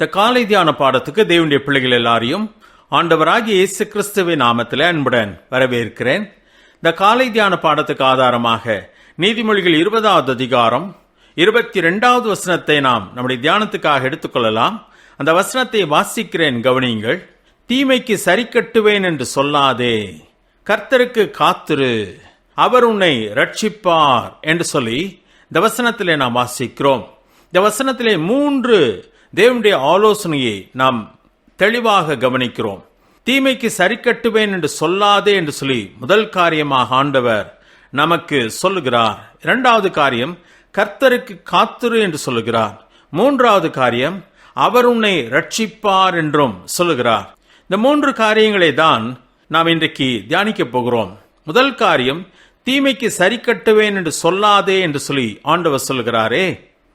இந்த காலை தியான பாடத்துக்கு தேவனுடைய பிள்ளைகள் எல்லாரையும் ஆண்டவராகிய இயேசு கிறிஸ்துவின் நாமத்தில் அன்புடன் வரவேற்கிறேன். இந்த காலை தியான பாடத்துக்கு ஆதாரமாக நீதிமொழிகள் இருபதாவது அதிகாரம் இருபத்தி ரெண்டாவது வசனத்தை நாம் நம்முடைய தியானத்துக்காக எடுத்துக்கொள்ளலாம். அந்த வசனத்தை வாசிக்கிறேன் கவனியுங்கள். தீமைக்கு சரி கட்டுவேன் என்று சொல்லாதே. கர்த்தருக்கு காத்திரு. அவர் உன்னை ரட்சிப்பார் என்று சொல்லி இந்த வசனத்திலே நாம் வாசிக்கிறோம். இந்த வசனத்திலே மூன்று தேவனுடைய ஆலோசனையை நாம் தெளிவாக கவனிக்கிறோம். தீமைக்கு சரி கட்டுவேன் என்று சொல்லாதே என்று சொல்லி முதல் காரியமாக ஆண்டவர் நமக்கு சொல்லுகிறார். இரண்டாவது காரியம் கர்த்தருக்கு காத்துரு என்று சொல்லுகிறார். மூன்றாவது காரியம் அவர் உன்னை ரட்சிப்பார் என்றும் சொல்லுகிறார். இந்த மூன்று காரியங்களை தான் நாம் இன்றைக்கு தியானிக்க போகிறோம். முதல் காரியம் தீமைக்கு சரி கட்டுவேன் என்று சொல்லாதே என்று சொல்லி ஆண்டவர் சொல்லுகிறாரே.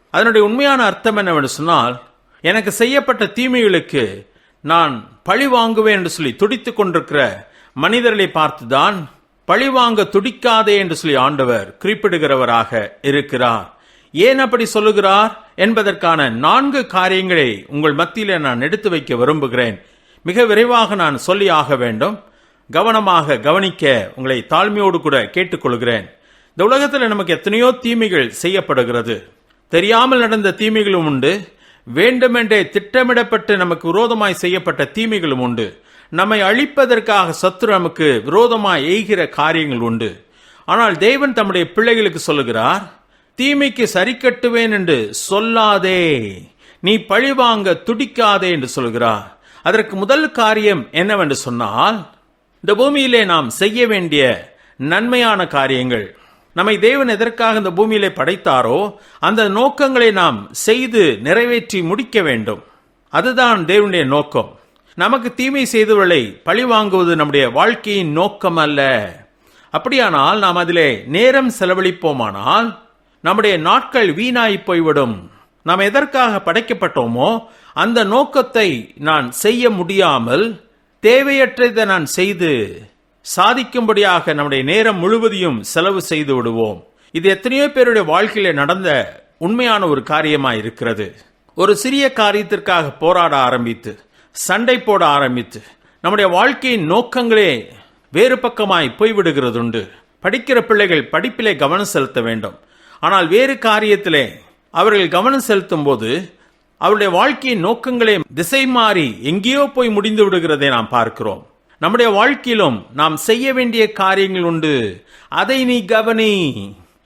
அதனுடைய உண்மையான அர்த்தம் என்னவென்று சொன்னால் எனக்கு செய்யப்பட்ட தீமைகளுக்கு நான் பழி வாங்குவேன் என்று சொல்லி துடித்து கொண்டிருக்கிற மனிதர்களை பார்த்துதான் பழி வாங்க துடிக்காதே என்று சொல்லி ஆண்டவர் குறிப்பிடுகிறவராக இருக்கிறார். ஏன் அப்படி சொல்லுகிறார் என்பதற்கான நான்கு காரியங்களை உங்கள் மத்தியில் நான் எடுத்து வைக்க விரும்புகிறேன். மிக விரைவாக நான் சொல்லி ஆக வேண்டும். கவனமாக கவனிக்க உங்களை தாழ்மையோடு கூட கேட்டுக்கொள்கிறேன். இந்த உலகத்தில் நமக்கு எத்தனையோ தீமைகள் செய்யப்படுகிறது. தெரியாமல் நடந்த தீமைகளும் உண்டு. வேண்டுமென்றே திட்டமிடப்பட்டு நமக்கு விரோதமாய் செய்யப்பட்ட தீமைகளும் உண்டு. நம்மை அழிப்பதற்காக சத்துரு நமக்கு விரோதமாய் எய்கிற காரியங்கள் உண்டு. ஆனால் தேவன் தம்முடைய பிள்ளைகளுக்கு சொல்லுகிறார் தீமைக்கு சரி கட்டுவேன் என்று சொல்லாதே. நீ பழிவாங்க துடிக்காதே என்று சொல்கிறார் அதற்கு முதல் காரியம் என்னவென்று சொன்னால் இந்த பூமியிலே நாம் செய்ய வேண்டிய நன்மையான காரியங்கள். நம்மை தேவன் எதற்காக இந்த பூமியிலே படைத்தாரோ அந்த நோக்கங்களை நாம் செய்து நிறைவேற்றி முடிக்க வேண்டும். அதுதான் தேவனுடைய நோக்கம். நமக்கு தீமை செய்தவர்களை பழி வாங்குவது நம்முடைய வாழ்க்கையின் நோக்கம் அல்ல. அப்படியானால் நாம் அதிலே நேரம் செலவழிப்போமானால் நம்முடைய நாட்கள் வீணாய் போய்விடும். நாம் எதற்காக படைக்கப்பட்டோமோ அந்த நோக்கத்தை நான் செய்ய முடியாமல் தேவையற்றதை நான் செய்து சாதிக்கும்படியாக நம்முடைய நேரம் முழுவதையும் செலவு செய்து விடுவோம். இது எத்தனையோ பேருடைய வாழ்க்கையில நடந்த உண்மையான ஒரு காரியமாக இருக்கிறது. ஒரு சிறிய காரியத்திற்காக போராட ஆரம்பித்து சண்டை போட ஆரம்பித்து நம்முடைய வாழ்க்கையின் நோக்கங்களே வேறு பக்கமாய் போய்விடுகிறதுண்டு. படிக்கிற பிள்ளைகள் படிப்பிலே கவனம் செலுத்த வேண்டும். ஆனால் வேறு காரியத்திலே அவர்கள் கவனம் செலுத்தும் போது அவருடைய வாழ்க்கையின் நோக்கங்களே திசை மாறி எங்கேயோ போய் முடிந்து விடுகிறதை நாம் பார்க்கிறோம். நம்முடைய வாழ்க்கையிலும் நாம் செய்ய வேண்டிய காரியங்கள் உண்டு. அதை நீ கவனி.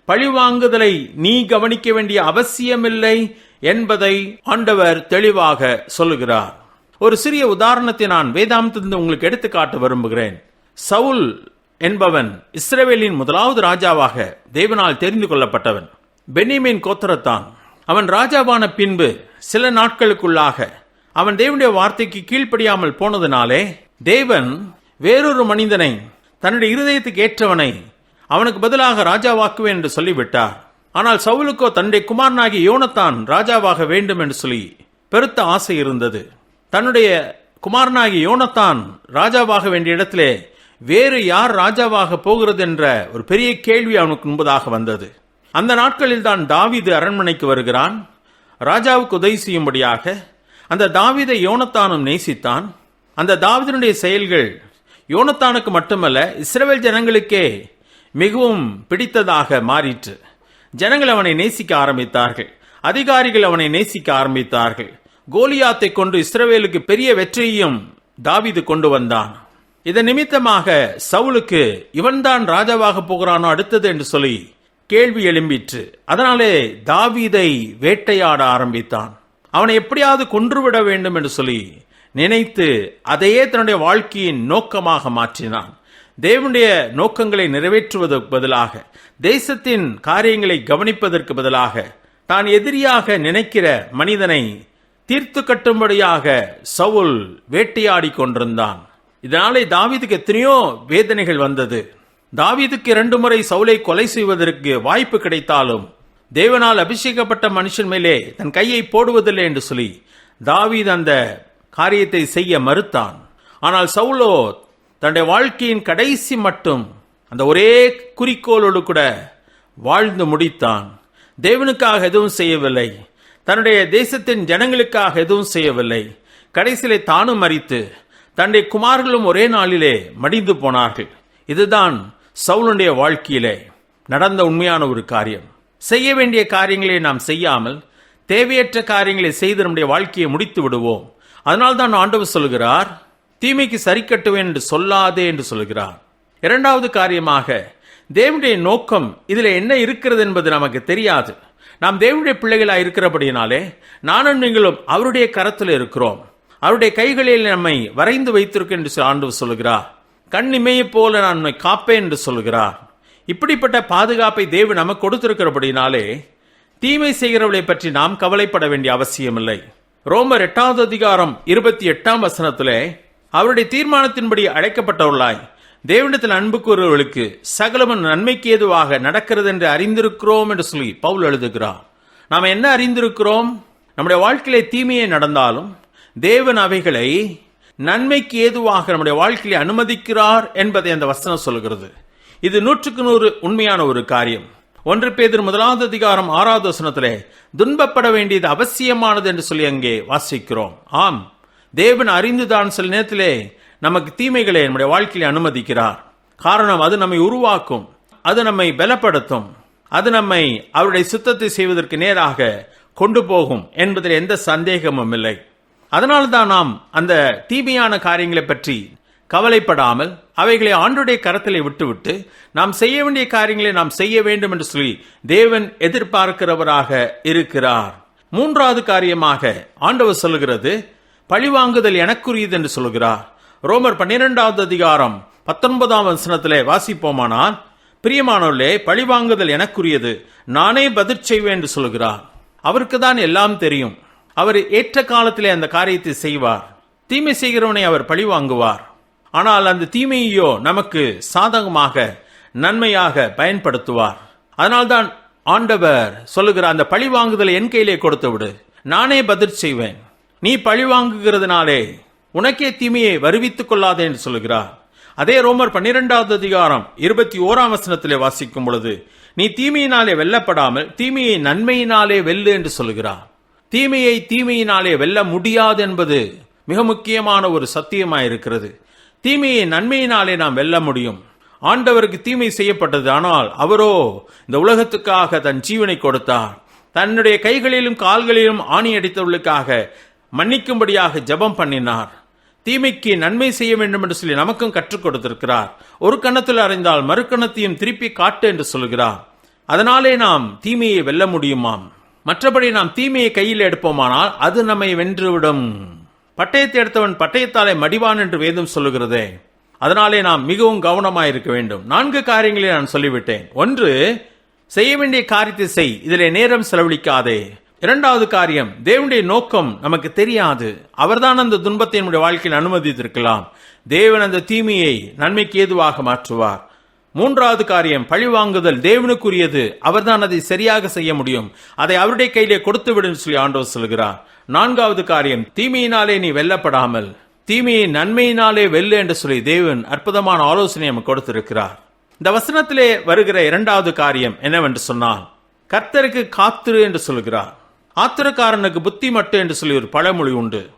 பழிவாங்குதலை நீ கவனிக்க வேண்டிய அவசியமில்லை என்பதை ஆண்டவர் தெளிவாக சொல்லுகிறார். ஒரு சிறிய உதாரணத்தை நான் வேதாந்தத்திலிருந்து உங்களுக்கு எடுத்து காட்ட விரும்புகிறேன். சவுல் என்பவன் இஸ்ரேவேலின் முதலாவது ராஜாவாக தேவனால் தெரிந்து கொள்ளப்பட்டவன். பென்னிமின் கோத்திரத்தான். அவன் ராஜாவான பின்பு சில நாட்களுக்குள்ளாக அவன் தேவனுடைய வார்த்தைக்கு கீழ்ப்படியாமல் போனதுனாலே தேவன் வேறொரு மனிதனை தன்னுடைய இருதயத்துக்கு ஏற்றவனை அவனுக்கு பதிலாக ராஜாவாக்குவேன் என்று சொல்லிவிட்டார். ஆனால் சவுலுக்கோ தன்னுடைய குமாரனாகிய யோனத்தான் ராஜாவாக வேண்டும் என்று சொல்லி பெருத்த ஆசை இருந்தது. தன்னுடைய குமாரனாகி யோனத்தான் ராஜாவாக வேண்டிய இடத்திலே வேறு யார் ராஜாவாக போகிறது என்ற ஒரு பெரிய கேள்வி அவனுக்கு முன்பதாக வந்தது. அந்த நாட்களில் தான் தாவீது அரண்மனைக்கு வருகிறான். ராஜாவுக்கு உதவி செய்யும்படியாக அந்த தாவீதை யோனத்தானும் நேசித்தான். அந்த தாவீதனுடைய செயல்கள் யோனத்தானுக்கு மட்டுமல்ல இஸ்ரேல் ஜனங்களுக்கே மிகவும் பிடித்ததாக மாறிற்று. ஜனங்கள் அவனை நேசிக்க ஆரம்பித்தார்கள். அதிகாரிகள் அவனை நேசிக்க ஆரம்பித்தார்கள். கோலியாத்தை கொண்டு இஸ்ரவேலுக்கு பெரிய வெற்றியையும் தாவீது கொண்டு வந்தான். இதன் நிமித்தமாக சவுலுக்கு இவன்தான் ராஜாவாக போகிறானோ அடுத்தது என்று சொல்லி கேள்வி எழும்பிற்று. அதனாலே தாவீதை வேட்டையாட ஆரம்பித்தான். அவனை எப்படியாவது கொன்றுவிட வேண்டும் என்று சொல்லி நினைத்து அதையே தன்னுடைய வாழ்க்கையின் நோக்கமாக மாற்றினான். தேவனுடைய நோக்கங்களை நிறைவேற்றுவதற்கு பதிலாக தேசத்தின் காரியங்களை கவனிப்பதற்கு பதிலாக தான் எதிரியாக நினைக்கிற மனிதனை தீர்த்து கட்டும்படியாக சவுல் வேட்டையாடி கொண்டிருந்தான். இதனாலே தாவீதுக்கு எத்தனையோ வேதனைகள் வந்தது. தாவீதுக்கு இரண்டு முறை சவுலை கொலை செய்வதற்கு வாய்ப்பு கிடைத்தாலும் தேவனால் அபிஷேகப்பட்ட மனுஷன் மேலே தன் கையை போடுவதில்லை என்று சொல்லி தாவீது அந்த காரியத்தை செய்ய மறுத்தான். ஆனால் சவுலோ தன்னுடைய வாழ்க்கையின் கடைசி மட்டும் அந்த ஒரே குறிக்கோளோடு கூட வாழ்ந்து முடித்தான். தேவனுக்காக எதுவும் செய்யவில்லை. தன்னுடைய தேசத்தின் ஜனங்களுக்காக எதுவும் செய்யவில்லை. கடைசியிலே தானும் மறித்து தன்னுடைய குமார்களும் ஒரே நாளிலே மடிந்து போனார்கள். இதுதான் சவுலுடைய வாழ்க்கையிலே நடந்த உண்மையான ஒரு காரியம். செய்ய வேண்டிய காரியங்களை நாம் செய்யாமல் தேவையற்ற காரியங்களை செய்து நம்முடைய வாழ்க்கையை முடித்து விடுவோம். அதனால்தான் ஆண்டவர் சொல்கிறார் தீமைக்கு சரி கட்டுவேன் என்று சொல்லாதே என்று சொல்கிறார் இரண்டாவது காரியமாக தேவனுடைய நோக்கம் இதில் என்ன இருக்கிறது என்பது நமக்கு தெரியாது. நாம் தேவனுடைய பிள்ளைகளாக இருக்கிறபடியினாலே நானும் நீங்களும் அவருடைய கரத்தில் இருக்கிறோம். அவருடைய கைகளில் நம்மை வரைந்து வைத்திருக்க என்று ஆண்டவர் சொல்கிறார் கண் இமையைப் போல நான் உன்னை காப்பேன் என்று சொல்கிறார் இப்படிப்பட்ட பாதுகாப்பை தேவன் நமக்கு கொடுத்திருக்கிறபடினாலே தீமை செய்கிறவளை பற்றி நாம் கவலைப்பட வேண்டிய அவசியமில்லை. ரோமர் எட்டாவது அதிகாரம் இருபத்தி எட்டாம் வசனத்திலே அவருடைய தீர்மானத்தின்படி அழைக்கப்பட்டவர்களாய் தேவனிடத்தில் அன்பு கூறுவர்களுக்கு சகலமும் நன்மைக்கு ஏதுவாக நடக்கிறது என்று அறிந்திருக்கிறோம் என்று சொல்லி பவுல் எழுதுகிறார். நாம் என்ன அறிந்திருக்கிறோம்? நம்முடைய வாழ்க்கையிலே தீமையே நடந்தாலும் தேவன் அவைகளை நன்மைக்கு ஏதுவாக நம்முடைய வாழ்க்கையை அனுமதிக்கிறார் என்பதை அந்த வசனம் சொல்கிறது. இது நூற்றுக்கு நூறு உண்மையான ஒரு காரியம். ஒன்று பேதர் முதலாவது அதிகாரம் ஆறாவது வசனத்திலே துன்பப்பட வேண்டியது அவசியமானது என்று சொல்லி அங்கே வாசிக்கிறோம். ஆம் தேவன் அறிந்துதான் சில நேரத்திலே நமக்கு தீமைகளை நம்முடைய வாழ்க்கையில் அனுமதிக்கிறார். காரணம் அது நம்மை உருவாக்கும் அது நம்மை பலப்படுத்தும் அது நம்மை அவருடைய சுத்தத்தை செய்வதற்கு நேராக கொண்டு போகும் என்பதில் எந்த சந்தேகமும் இல்லை. அதனால்தான் நாம் அந்த தீமையான காரியங்களை பற்றி கவலைப்படாமல் அவைகளை ஆண்டுடைய கரத்திலே விட்டுவிட்டு நாம் செய்ய வேண்டிய காரியங்களை நாம் செய்ய வேண்டும் என்று சொல்லி தேவன் எதிர்பார்க்கிறவராக இருக்கிறார். மூன்றாவது காரியமாக ஆண்டவர் சொல்லுகிறது பழிவாங்குதல் எனக்குரியது என்று சொல்கிறார் ரோமர் பன்னிரெண்டாவது அதிகாரம் பத்தொன்பதாம் வசனத்திலே வாசிப்போமானால் பிரியமானவர்களே பழிவாங்குதல் எனக்குரியது நானே பதில் செய்வேன் என்று சொல்கிறார் அவருக்கு தான் எல்லாம் தெரியும். அவர் ஏற்ற காலத்திலே அந்த காரியத்தை செய்வார். தீமை செய்கிறவனை அவர் பழிவாங்குவார் ஆனால் அந்த தீமையோ நமக்கு சாதகமாக நன்மையாக பயன்படுத்துவார். அதனால்தான் ஆண்டவர் சொல்லுகிற அந்த பழி வாங்குதலை என் கையிலே கொடுத்து விடு. நானே பதில் செய்வேன். நீ பழி வாங்குகிறதுனாலே உனக்கே தீமையை வருவித்துக் கொள்ளாதே என்று சொல்லுகிறார். அதே ரோமர் பன்னிரெண்டாவது அதிகாரம் இருபத்தி ஓராம் வசனத்திலே வாசிக்கும் பொழுது நீ தீமையினாலே வெல்லப்படாமல் தீமையை நன்மையினாலே வெல்லு என்று சொல்லுகிறார். தீமையை தீமையினாலே வெல்ல முடியாது என்பது மிக முக்கியமான ஒரு சத்தியமாயிருக்கிறது. தீமையை நன்மையினாலே நாம் வெல்ல முடியும். ஆண்டவருக்கு தீமை செய்யப்பட்டது. ஆனால் அவரோ இந்த உலகத்துக்காக தன் ஜீவனை கொடுத்தார். தன்னுடைய கைகளிலும் கால்களிலும் ஆணி அடித்தவர்களுக்காக மன்னிக்கும்படியாக ஜெபம் பண்ணினார். தீமைக்கு நன்மை செய்ய வேண்டும் என்று சொல்லி நமக்கும் கற்றுக் கொடுத்திருக்கிறார். ஒரு கணத்தில் அறிந்தால் மறு கணத்தையும் திருப்பி காட்டு என்று சொல்கிறார். அதனாலே நாம் தீமையை வெல்ல முடியுமாம். மற்றபடி நாம் தீமையை கையில் எடுப்போமானால் அது நம்மை வென்றுவிடும். பட்டயத்தை எடுத்தவன் பட்டயத்தாலே மடிவான் என்று வேதம் சொல்லுகிறதே. அதனாலே நாம் மிகவும் கவனமாயிருக்க வேண்டும். நான்கு காரியங்களை நான் சொல்லிவிட்டேன். ஒன்று செய்ய வேண்டிய காரியத்தை செய். இதிலே நேரம் செலவழிக்காதே. இரண்டாவது காரியம் தேவனுடைய நோக்கம் நமக்கு தெரியாது. அவர்தான் அந்த துன்பத்தை நம்முடைய வாழ்க்கையில் அனுமதித்திருக்கலாம். தேவன் அந்த தீமையை நன்மைக்கு ஏதுவாக மாற்றுவார். மூன்றாவது காரியம் பழிவாங்குதல் தேவனுக்குரியது. அவர்தான் அதை சரியாக செய்ய முடியும். அதை அவருடைய கையிலே கொடுத்து விடும் சொல்லி ஆண்டவர் சொல்கிறார் நான்காவது காரியம் தீமையினாலே நீ வெல்லப்படாமல் தீமையை நன்மையினாலே வெல்லு என்று சொல்லி தேவன் அற்புதமான ஆலோசனை நமக்கு கொடுத்திருக்கிறார். இந்த வசனத்திலே வருகிற இரண்டாவது காரியம் என்னவென்று சொன்னால் கர்த்தருக்கு காத்திரு என்று சொல்கிறார். ஆத்திரக்காரனுக்கு புத்தி மட்டும் என்று சொல்லி ஒரு பழமொழி உண்டு.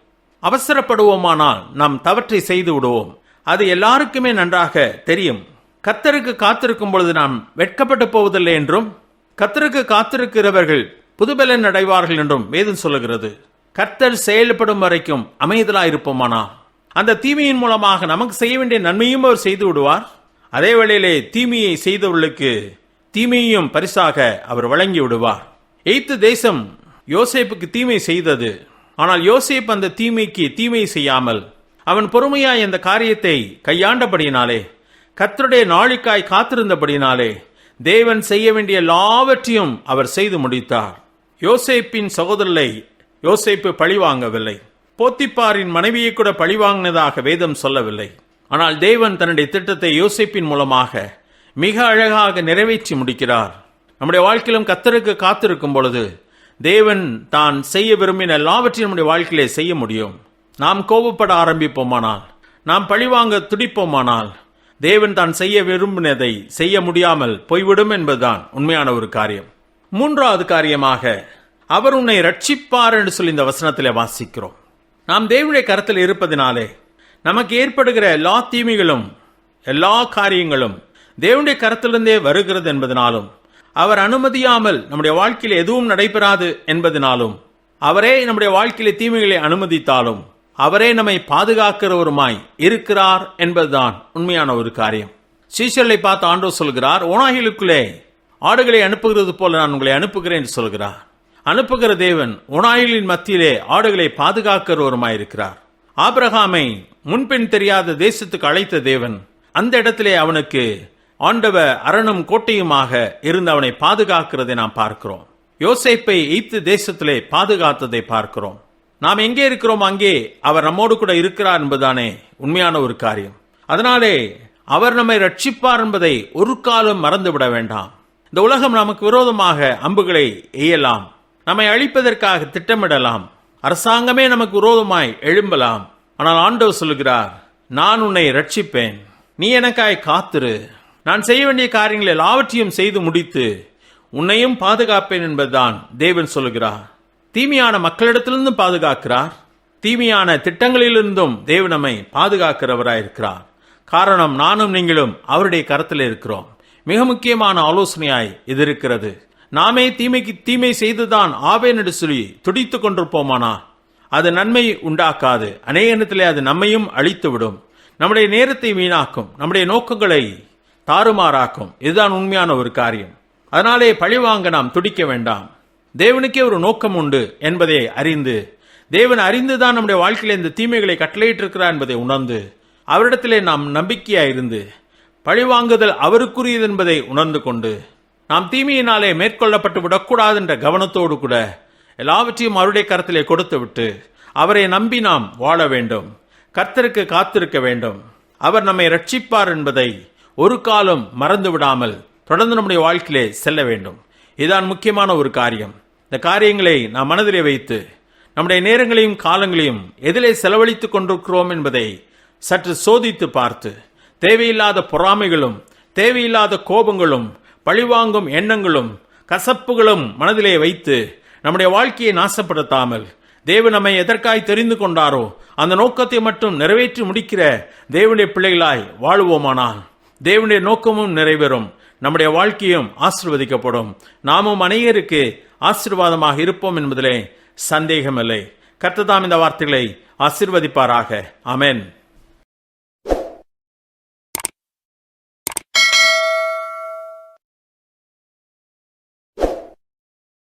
அவசரப்படுவோமானால் நாம் தவற்றை செய்து விடுவோம். அது எல்லாருக்குமே நன்றாக தெரியும். கத்தருக்கு காத்திருக்கும் பொழுது நாம் வெட்கப்பட்டு போவதில்லை என்றும் கத்தருக்கு காத்திருக்கிறவர்கள் புதுபலன் அடைவார்கள் என்றும் வேதம் சொல்லுகிறது. கர்த்தர் செயல்படும் வரைக்கும் அமைதலாயிருப்போமானா அந்த தீமையின் மூலமாக நமக்கு செய்ய வேண்டிய நன்மையும் அவர் செய்து விடுவார். அதே வேளையிலே தீமையை செய்தவர்களுக்கு தீமையையும் பரிசாக அவர் வழங்கி விடுவார். எய்த்து தேசம் யோசேப்புக்கு தீமை செய்தது. ஆனால் யோசேப் அந்த தீமைக்கு தீமை செய்யாமல் அவன் பொறுமையாய் அந்த காரியத்தை கையாண்டபடியினாலே கத்தருடைய நாளிக்காய் காத்திருந்தபடினாலே தேவன் செய்ய வேண்டிய எல்லாவற்றையும் அவர் செய்து முடித்தார். யோசேப்பின் சகோதரரை யோசைப்பு பழிவாங்கவில்லை போத்திப்பாரின் மனைவியை கூட பழிவாங்கினதாக வேதம் சொல்லவில்லை. ஆனால் தேவன் தன்னுடைய திட்டத்தை யோசிப்பின் மூலமாக மிக அழகாக நிறைவேற்றி முடிக்கிறார். நம்முடைய வாழ்க்கையிலும் கத்தருக்கு காத்திருக்கும் பொழுது தேவன் தான் செய்ய விரும்பின எல்லாவற்றையும் நம்முடைய வாழ்க்கையிலே செய்ய முடியும். நாம் கோபப்பட ஆரம்பிப்போமானால் நாம் பழிவாங்க துடிப்போமானால் தேவன் தான் செய்ய விரும்பினதை செய்ய முடியாமல் போய்விடும் என்பதுதான் உண்மையான ஒரு காரியம். மூன்றாவது காரியமாக அவர் உன்னை ரட்சிப்பார் என்று சொல்லி இந்த வசனத்தில் வாசிக்கிறோம். நாம் தேவனுடைய கரத்தில் இருப்பதினாலே நமக்கு ஏற்படுகிற எல்லா தீமைகளும் எல்லா காரியங்களும் தேவனுடைய கரத்திலிருந்தே வருகிறது என்பதனாலும் அவர் அனுமதியாமல் நம்முடைய வாழ்க்கையில் எதுவும் நடைபெறாது என்பதனாலும் அவரே நம்முடைய வாழ்க்கையில தீமைகளை அனுமதித்தாலும் அவரே நம்மை பாதுகாக்கிறவருமாய் இருக்கிறார் என்பதுதான் உண்மையான ஒரு காரியம். சீசர்களை பார்த்து ஆண்டோ சொல்கிறார் ஓனாகிலுக்குள்ளே ஆடுகளை அனுப்புகிறது போல நான் உங்களை அனுப்புகிறேன் என்று சொல்கிறார். அனுப்புகிற தேவன் ஓனாய்களின் மத்தியிலே ஆடுகளை பாதுகாக்கிறவருமாயிருக்கிறார் ஆபிரகாமை முன்பின் தெரியாத தேசத்துக்கு அழைத்த தேவன் அந்த இடத்திலே அவனுக்கு ஆண்டவ அரணும் கோட்டையுமாக இருந்து அவனை பாதுகாக்கிறதை நாம் பார்க்கிறோம். யோசைப்பை எய்த்து தேசத்திலே பாதுகாத்ததை பார்க்கிறோம். நாம் எங்கே இருக்கிறோம் அங்கே அவர் நம்மோடு கூட இருக்கிறார் என்பதுதானே உண்மையான ஒரு காரியம். அதனாலே அவர் நம்மை ரட்சிப்பார் என்பதை ஒரு காலம் மறந்துவிட வேண்டாம். இந்த உலகம் நமக்கு விரோதமாக அம்புகளை எய்யலாம். நம்மை அழிப்பதற்காக திட்டமிடலாம். அரசாங்கமே நமக்கு விரோதமாய் எழும்பலாம். ஆனால் ஆண்டவர் சொல்கிறார் நான் உன்னை ரட்சிப்பேன் நீ எனக்காய் காத்திரு. நான் செய்ய வேண்டிய காரியங்கள் எல்லாவற்றையும் செய்து முடித்து உன்னையும் பாதுகாப்பேன் என்பதுதான் தேவன் சொல்கிறார் தீமையான மக்களிடத்திலிருந்தும் பாதுகாக்கிறார். தீமையான திட்டங்களிலிருந்தும் தேவன் நம்மை பாதுகாக்கிறவராயிருக்கிறார். காரணம் நானும் நீங்களும் அவருடைய கரத்தில் இருக்கிறோம். மிக முக்கியமான ஆலோசனையாய் இது இருக்கிறது. நாமே தீமைக்கு தீமை செய்துதான் ஆவேன் என்று சொல்லி துடித்து கொண்டிருப்போமானா? அது நன்மை உண்டாக்காது. அநேக நேரத்திலே அது நம்மையும் அழித்துவிடும். நம்முடைய நேரத்தை வீணாக்கும். நம்முடைய நோக்கங்களை தாறுமாறாக்கும். இதுதான் உண்மையான ஒரு காரியம். அதனாலே பழிவாங்க நாம் துடிக்க வேண்டாம். தேவனுக்கே ஒரு நோக்கம் உண்டு என்பதை அறிந்து தேவன் அறிந்துதான் நம்முடைய வாழ்க்கையில் இந்த தீமைகளை கட்டளையிட்டிருக்கிறார் என்பதை உணர்ந்து அவரிடத்திலே நாம் நம்பிக்கையாயிருந்து பழிவாங்குதல் அவருக்குரியது என்பதை உணர்ந்து கொண்டு நாம் தீமையினாலே மேற்கொள்ளப்பட்டு விடக்கூடாது என்ற கவனத்தோடு கூட எல்லாவற்றையும் அவருடைய கரத்திலே கொடுத்து விட்டு அவரை நம்பி நாம் வாழ வேண்டும். கர்த்தருக்கு காத்திருக்க வேண்டும். அவர் நம்மை ரட்சிப்பார் என்பதை ஒரு காலம் மறந்து விடாமல் தொடர்ந்து நம்முடைய வாழ்க்கையிலே செல்ல வேண்டும். இதுதான் முக்கியமான ஒரு காரியம். இந்த காரியங்களை நாம் மனதிலே வைத்து நம்முடைய நேரங்களையும் காலங்களையும் எதிலே செலவழித்துக் கொண்டிருக்கிறோம் என்பதை சற்று சோதித்து பார்த்து தேவையில்லாத பொறாமைகளும் தேவையில்லாத கோபங்களும் பழிவாங்கும் எண்ணங்களும் கசப்புகளும் மனதிலே வைத்து நம்முடைய வாழ்க்கையை நாசப்படுத்தாமல் தேவன் நம்மை எதற்காய் தெரிந்து கொண்டாரோ அந்த நோக்கத்தை மட்டும் நிறைவேற்றி முடிக்கிற தேவனுடைய பிள்ளைகளாய் வாழுவோமானால் தேவனுடைய நோக்கமும் நிறைவேறும் நம்முடைய வாழ்க்கையும் ஆசிர்வதிக்கப்படும். நாமும் அநேகருக்கு ஆசீர்வாதமாக இருப்போம் என்பதிலே சந்தேகமில்லை. கர்த்ததாம் இந்த வார்த்தைகளை ஆசிர்வதிப்பாராக. அமென்